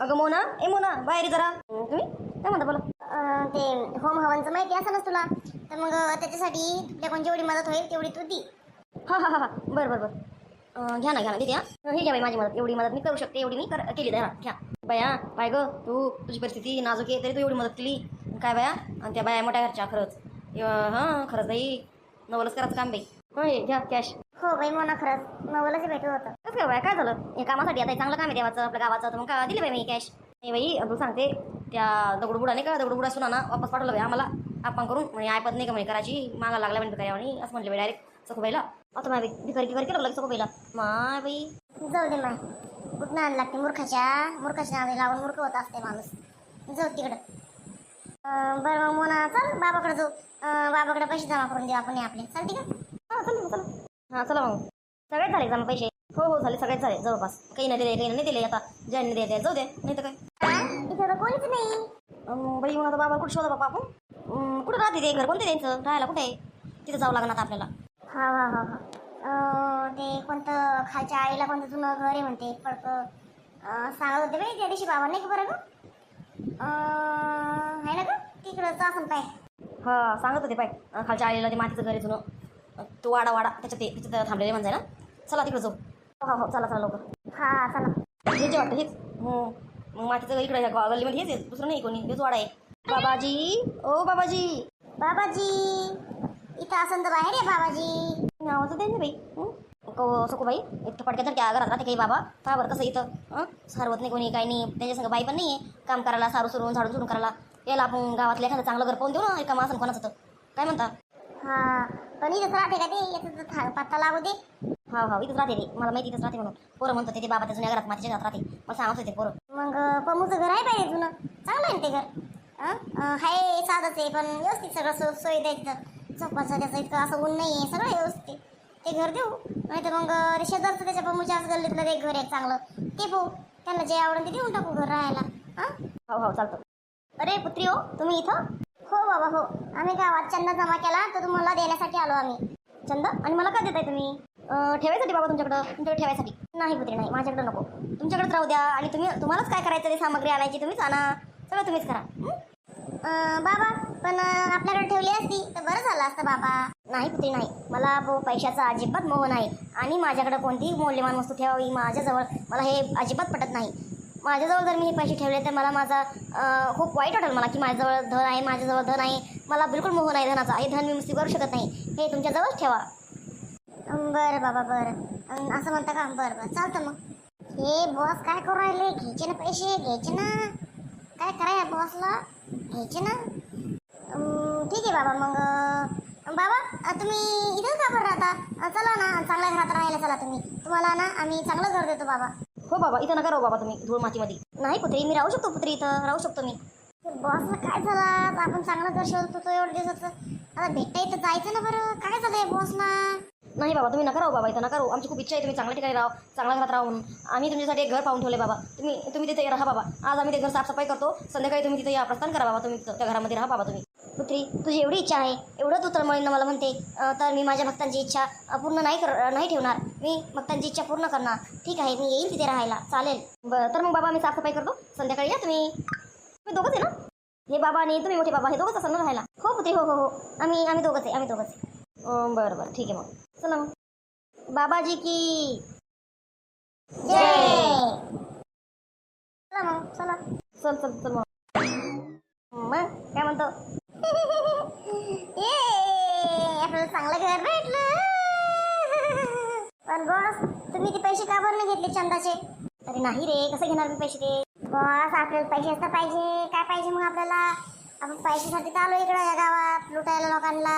अगं मोना ए मोना बाहेर जरा. तुम्ही? काय म्हणता बोला. अं, ते होम हवनचं माहिती असं तुला? तर मग त्याच्यासाठी तुझ्याकडून जेवढी मदत होईल तेवढी तू दी. हा हा हा हा. बरं बरं बरं. अं, घ्या ना घ्या ना देते हा. हे घ्या बाई माझी मदत. एवढी मदत मी करू शकते एवढी मी कर केली द्या घ्या. बाया बाय ग तू तुझी परिस्थिती नाजूक आहे तरी तू एवढी मदत केली. काय बाया? आणि त्या बाया मोठ्या घरच्या खरंच. हां खरंच बाई. नवलच करायचं काम बाई. हं, हे घ्या कॅश हो बाई मोना खरंच. नवलच भेटू होतं. कसं काय बाय काय झालं? हे कामासाठी आता चांगलं काम आहे देवाचं आपल्या गावाचं तर मग का दिली बाई मी कॅश हे बाई तू सांगते त्या दगडबुडाने का दगडबुडा सुना ना वापस पाठवलं बाई आम्हाला. आपण करून म्हणजे आयपत नाही का म्हणे करायची मागा लागला म्हणजे काय आणि असं म्हटलं बाई डायरेक्ट सखूबाईला. आता माय भिकारी भिकारी केलं लागलं सखूबाईला. माय बाई जाऊ दे माय कुठं आण लागते मूर्खाच्या? मूर्खाच्या नावे लावून मूर्ख होत असते माणूस. जाऊ तिकडं. बरं मग मोना चल बाबाकडे जाऊ. बाबाकडे पैसे जमा करून देऊ आपण हे आपले. चालते का? हां चल चला हां चला मग. सगळेच झाले जमा पैसे? हो हो झाले सगळेच झाले. जवळपास. काही नाही दिले काही नाही दिले आता ज्यांनी दिले ते जाऊ दे नाही तर काय? इथं तर कोणीच नाही. अं, बाई मग आता बाबा कुठं शोधा बाबा आपण? अं, कुठं राहते ते घर? कोणते त्यांचं? राहायला कुठे आहे? तिथं जावं लागणार आता आपल्याला. हा हा हा हा. अं, ते कोणतं खालच्या आईला कोणतं जुनं घर आहे म्हणते पडकं. सांगत होते बाई त्या दिवशी बाबा नाही का बरं ग अं, आहे ना ग? तिकडंच असं पाय. हा सांगत होते पाय. अं, खालच्या आईला ते मातीचं घर आहे जुनं. अं, तो वाडा वाडा. त्याच्यात ते त्याच्यात थांबलेले म्हणजे ना? चला तिकडे जाऊ. हो हो चला चला लवकर. हा चला. हे जे वाटतं हेच. हो. मग मातीचं इकडे गल्लीमध्ये हेच दुसरं नाही कोणी. हेच वाडा आहे. बाबाजी. ओ बाबाजी. बाबाजी. इथं असं तर बाहेर आहे बाबाजी. नावाचं त्यांनी बाई. को सको बाई इथं फडक्या तर त्या घरात राहते काही बाबा का बरं कसं इथं. सारवत नाही कोणी काही नाही. त्याच्या संग बाई पण नाही आहे काम करायला सारू सुरून झाडून सुरून करायला. याला आपण गावातल्या एखादं चांगलं घर पाहून देऊ ना. एका माणसानं कोणाचं तर. काय म्हणता? हा. पण इथंच राहते का ते? याचा पत्ता लागू दे. हा हा इथंच राहते ते मला माहिती इथंच राहते म्हणून. पोरं म्हणतो ते ते बाबा त्याच्या घरात मातीच्या घरात राहते. मला सांगत होते पोरं. मग पमूचं घर आहे पाहिजे जुनं. चांगलं आहे ना ते घर? आहे हाय साधंच आहे पण व्यवस्थित सगळं सो सोयी द्यायचं झोपाचं त्याचं इतकं असं ऊन नाही आहे सगळं व्यवस्थित ते घर देऊ. नाही तर मग ते शेजारचं त्याच्या पमूच्याच गल्लीतलं ते घर आहे चांगलं. ते भाऊ त्यांना जे आवडेल ते देऊन टाकू घर राहायला. हां हो हो चालतो. अरे पुत्री हो तुम्ही इथं? हो बाबा हो. आम्ही गावात चंदा जमा केला तर तुम्हाला देण्यासाठी आलो आम्ही. चंद आणि मला का देताय तुम्ही? ठेवायसाठी बाबा तुमच्याकडं? तुमच्याकडे ठेवायसाठी. नाही पुत्री नाही. माझ्याकडे नको. तुमच्याकडेच राहू द्या. आणि तुम्ही तुम्हालाच काय करायचं ते सामग्री आणायची? तुम्हीच आणा. सगळं तुम्हीच करा. बाबा पण आपल्याकडे ठेवली असती. तर बरं झालं असतं बाबा. नाही पुत्री नाही. मला ब- पैशाचा अजिबात मोह नाही. आणि माझ्याकडे कोणतीही मौल्यवान वस्तू ठेवावी माझ्याजवळ मला हे अजिबात पटत नाही. माझ्याजवळ जर मी हे पैसे ठेवले तर मला माझा खूप वाईट वाटेल मला की माझ्याजवळ धन आहे माझ्याजवळ धन आहे. मला बिलकुल मोह नाही धनाचा. हे धन मी मुस्ती करू शकत नाही. हे तुमच्याजवळच ठेवा. बरं बाबा बरं. असं म्हणता का? बरं बरं. चालतं मग. हे बॉस काय करू राहिले? घ्यायचे ना पैसे घ्यायचे ना. काय कराय बॉसला घ्यायचे ना. अं, ठीक आहे बाबा मग. अं, बाबा तुम्ही इथंच का बरं राहता? चला ना. चांगल्या घरात राहायला चला तुम्ही. तुम्हाला ना आम्ही चांगलं घर देतो बाबा. हो बाबा इथं नका राहू बाबा तुम्ही धूळ मातीमध्ये. नाही पुत्री मी राहू शकतो पुत्री इथं. राहू शकतो मी. ते बॉसला काय झालं? आपण चांगलं घर शोधत होतो एवढ्या दिवसाचं. आता भेटता इथं जायचं ना बरं. काय झालंय बॉसला नाही बाबा तुम्ही नका राहू बाबा इथं नका राहू. आमची खूप इच्छा आहे तुम्ही चांगल्या ठिकाणी राहू चांगल्या घरात राहून. आम्ही तुमच्यासाठी एक घर पाहून ठेवले बाबा. तुम्ही तुम्ही तिथे राहा बाबा. आज आम्ही ते घर साफसफाई करतो. संध्याकाळी तुम्ही तिथे या प्रस्थान करा बाबा. तुम्ही त्या घरामध्ये राहा बाबा तुम्ही. पुत्री तुझी एवढी इच्छा आहे एवढं तू तळमळीनं मला म्हणते. तर मी माझ्या भक्तांची इच्छा पूर्ण नाही कर नाही ठेवणार. मी भक्तांची इच्छा पूर्ण करणार. ठीक आहे मी येईल तिथे राहायला. चालेल. बरं तर मग बाबा मी साफसफाई करतो. संध्याकाळी या तुम्ही. तुम्ही दोघंच आहे ना? हे बाबा आणि तुम्ही मोठे बाबा हे दोघंच असाल ना राहायला. हो पुत्री हो हो हो. आम्ही आम्ही दोघंच आहे आम्ही दोघंच आहे. बरं बरं. ठीक आहे मग. चला मग. बाबाजी की. जय. चला मग चला. चल चल चल मग. मग काय म्हणतो? ये. आपल्याला चांगलं घर भेटलं. पण बॉस तुम्ही ते पैसे का बरं नाही घेतले चंदाचे अरे नाही रे कसं घेणार मी पैसे ते? बॉस आपल्याला पैसे असता पाहिजे. काय पाहिजे मग आपल्याला? आपण पैशासाठी तर आलो इकडं या गावात लुटायला लोकांना.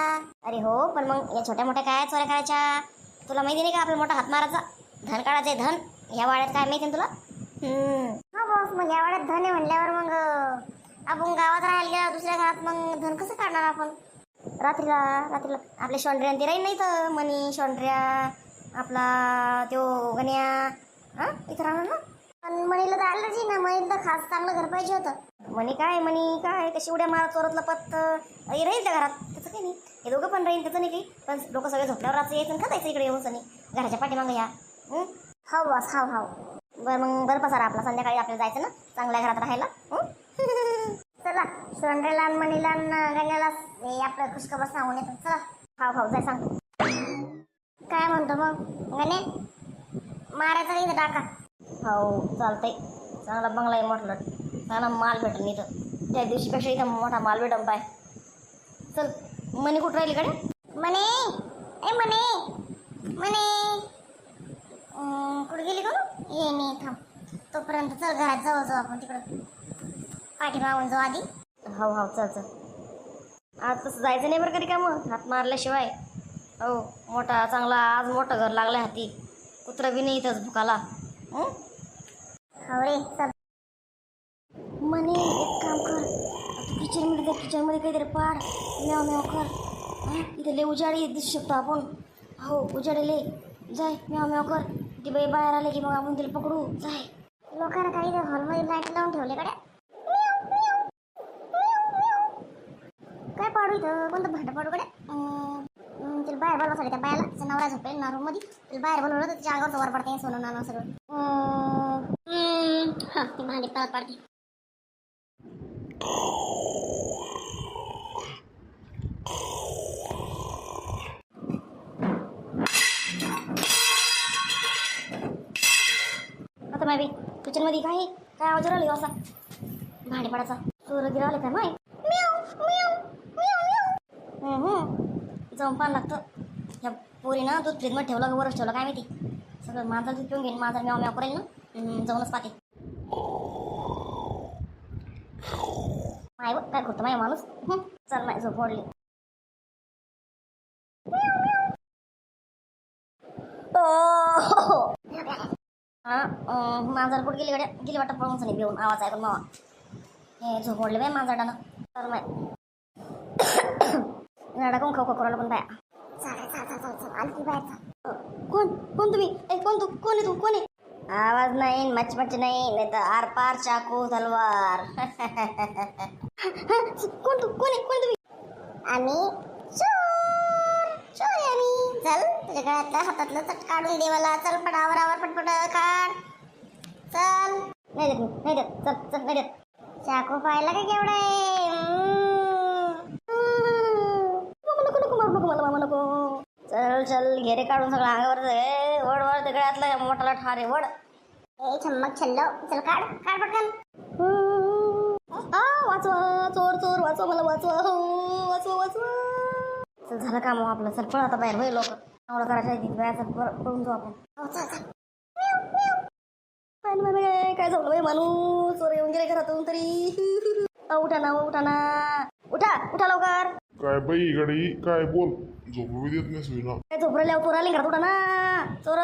अरे हो पण मग या छोट्या मोठ्या काय चोऱ्या करायच्या? तुला माहिती नाही का आपला मोठा हात मारायचा धन काढायचे धन. या वाड्यात काय माहिती तुला. हा बॉस मग या वाड्यात धन आहे म्हणल्यावर मग आपण गावात राहायला गेला दुसऱ्या घरात मग धन कसं काढणार आपण? रात्रीला रात्रीला. आपले शोंड्र्या ते राहील नाही तर मनी शोंड्र्या आपला त्यो गण्या हा? इथं राहणार ना? पण म्हणीला तर अलर्जी ना म्हणीला तर खास चांगलं घर पाहिजे होतं. म्हणे काय म्हणे काय कशी उड्या मारा चोरतलं पत्त. हे राहील त्या घरात त्याचं काही नाही. हे दोघं पण राहील त्याचं नाही काही. पण लोक सगळे झोपल्यावर रात्री यायचं आणि खातायचं इकडे येऊन सनी. घराच्या पाठीमागं या. हं? हो बॉस हो हो बरं मग बरं पसारा आपला. संध्याकाळी आपल्याला जायचं ना चांगल्या घरात राहायला. हं? चला आणि मणीला गण्याला हे आपलं खुशखबर सांगून येतो. चला. खाऊ खाऊ जाय सांग. काय म्हणतो मग? गणे मारायचा नाही टाका. हो चालतंय. चांगला बंगला आहे म्हटलं. चांगला माल भेटेल इथं. त्या दिवशीपेक्षा इथं मोठा माल भेटन पाय चल मनी कुठं राहिली कडे मने! ए मने! मने! कुठे गेली का ये मी थांब. तोपर्यंत चल घरात जाऊ जाऊ आपण तिकडं. पाठीमागून जाऊ आधी. हो हो चल चल. आज तसं जायचं नाही बरं कधी का मग? हात मारल्याशिवाय. हो मोठा चांगला आज मोठं घर लागलं हाती. कुत्रं बी नाही इथंच भुकाला. हं? हो रे चल म्हणे एक काम कर. तू किचनमध्ये त्या किचनमध्ये काहीतरी पाड. म्याव म्याव कर. हं? इथे लय उजाडी दिसू शकतो आपण. हो उजाडेले जाय मेव म्याव कर. ती बाई बाहेर आले की मग आपण तिला पकडू. जाय. लोकांना काही हॉलमध्ये लाइट लावून ठेवले कडे काय पाडू इथं? कोणतं भांडं पाडू कडे तिला बाहेर बोलवासाठी त्या बायाला. नवरा झोपेल ना रूममध्ये तिला बाहेर बोलवलं तर तिच्या अंगावरचं वर पडते सोनं नाना सगळं. हा ती भांडी परत पाडते आता माय किचनमध्ये काय काय आवाज राहिली असा भाडेपाडाचा चोर गिरा आले काय माय जाऊन पाहायला लागतं ह्या पोरीनं दूध फ्रीजमध्ये ठेवलं का वरच ठेवलं काय माहिती सगळं माझा दूध पिऊन घेईन माझा म्याव म्याव करेल ना जाऊनच पाहते बघ, काय करतो माय माणूस? हं, चल माय झोप मोडली हा अं, मांजर कुठे गेली गड्या? गेली वाटतं पळून सनी भिवून आवाज ऐकून मावा? हे झोप मोडले बाय मांजरडानं तर माय रडाकून खाऊ खाऊ पण बाया. चाल चाल चाल चाल कोण? कोण तुम्ही? ए कोण तू? कोण आहे तू? कोण आहे? आवाज नाही मच मच नाही नाही तर आर पार चाकू तलवार. कोण तू कोण आहे कोण तुम्ही? आम्ही चोर चोर आहे आम्ही. चल तुझ्या गळ्यातल्या हातातलं चट काढून देवाला चल पडावर आवर पटपट काढ. चल. नाही देत मी नाही देत. चल चल नाही देत. चाकू पाहिला का केवढा आहे? हम्म. नको नको नको मारू नको मला मामा नको चल चल घेरे काढून सगळं अंगावर ए, वड वड दगडातला मोठाला ठारे वड. ए छम्मक छल्लो. चल काढ. काढ पटकन. वाचवा चोर चोर वाचवा मला वाचवा. हो, वाचवा वाचवा. चल झालं काम हो आपलं. चल पळ आता बाहेर होय लोक एवढं करायचं आहे तिथे बाहेर चल पळ- पळून जाऊ आपण. हो चल चल. काय नाही बाई, काय झालं बाई माणूस चोर येऊन गेले घरातून तरी. अ, उठा ना अ, उठा ना. उठा उठा लवकर. काय बाई गडी काय बोल? झोपू बी देत नाही सुईना काय झोपरेल्या चोर आले घरात? उठा ना. चोर.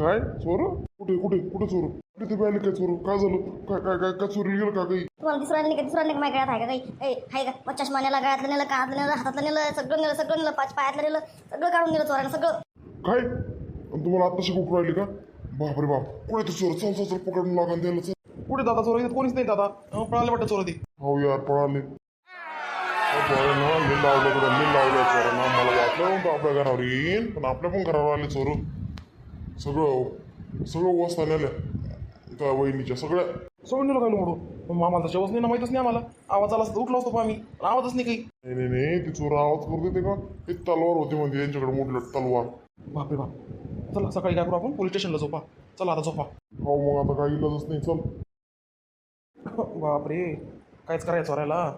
काय? चोर? कुठे कुठे कुठे चोर? कुठे ते आले काय चोर काय झालं? काय काय काय काय चोरी गेलं का काही? तुम्हाला दिसू राहिले नाही का? दिसू राहिले नाही का माझ्या गळ्यात? आहे का काही? ए आहे का? मग चष्मा नेला गळ्यातलं नेलं कानातलं नेलं हातातलं नेलं सगळं नेलं सगळं नेलं पाच पायातलं नेलं सगळं काढून नेलं चोरानं सगळं. काय? आणि तुम्हाला आत्ताशी कुठं राहिली का? बापरे बाप. कुठे ते चोर? चल चल चल पकडून लागा आणि त्याला चल. कुठे दादा चोर? इथं कोणीच नाही दादा. अं, पळाले वाटतं चोर ती हो यार पळाले. चोरांना मी लावलं कडे मी लावलं चोरांना. मला वाटलं नव्हतं आपल्या घरावर येईन पण आपल्या पण घरावर आले चोर. सगळं सगळं वस्ता नेल्या त्या वहिनीच्या सगळ्या सगळं नेलं काय मग आम्हाला जेवच नाही ना माहीतच नाही आम्हाला. आवाज आला असता उठलो असतो पण आम्ही. आवाजच नाही काही. नाही नाही नाही ती चोर आवाज करू देते का? एक तलवार होती म्हणजे त्यांच्याकडे मोठी तलवार. बापरे बाप. चला सकाळी काय करू आपण? पोलीस स्टेशनला झोपा. चला आता झोपा. हो मग आता काही इलाजच नाही चल. बापरे. काहीच करायचं चोरायला